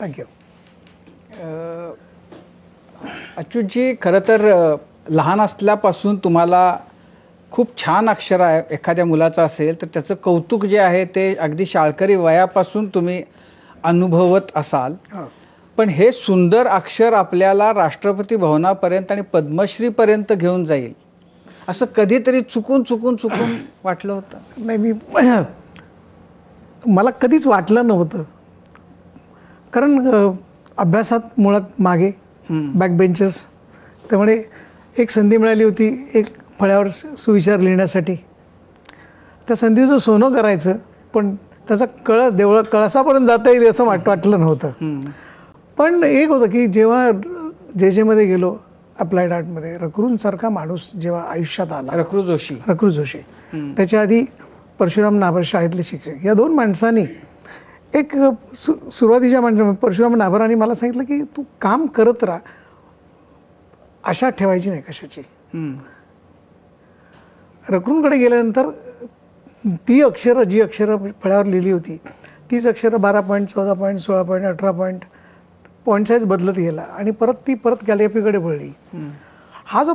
Thank you अ, अच्युतजी खरं तर लहान असल्यापासून तुम्हाला खूप छान अक्षर आहे. एखाद्या मुलाचं असेल तर त्याचं कौतुक जे आहे ते अगदी शाळकरी वयापासून तुम्ही अनुभवत असाल. पण हे सुंदर अक्षर आपल्याला राष्ट्रपती भवनापर्यंत आणि पद्मश्रीपर्यंत घेऊन जाईल. असं कधीतरी चुकून चुकून चुकून वाटलं होतं? नाही मी मला कधीच वाटलं नव्हतं. कारण अभ्यासात मुळात मागे. बॅक बेंचेस त्यामुळे एक संधी मिळाली होती एक फळ्यावर सुविचार लिहिण्यासाठी त्या संधीचं सोनं करायचं पण त्याचा कळ देवळ कळसापर्यंत जाता येईल असं वाट वाटलं नव्हतं. पण एक होतं की जेव्हा जे जेमध्ये गेलो अप्लाइड आर्टमध्ये रकरूंसारखा माणूस जेव्हा आयुष्यात आला रखरू जोशी रकरू जोशी. त्याच्या आधी परशुराम नाभर शाळेतले शिक्षक या दोन माणसांनी एक सु सुरुवातीच्या माणसा परशुराम नाभरांनी मला सांगितलं की तू काम करत राहा आशा ठेवायची नाही कशाची. रकरूंकडे गेल्यानंतर ती अक्षरं जी अक्षरं फळ्यावर लिहिली होती तीच अक्षरं बारा पॉईंट चौदा पॉईंट सोळा पॉईंट अठरा पॉईंट पॉईंट साईज बदलत गेला आणि परत ती परत कॅलिग्राफीकडे वळली. हा जो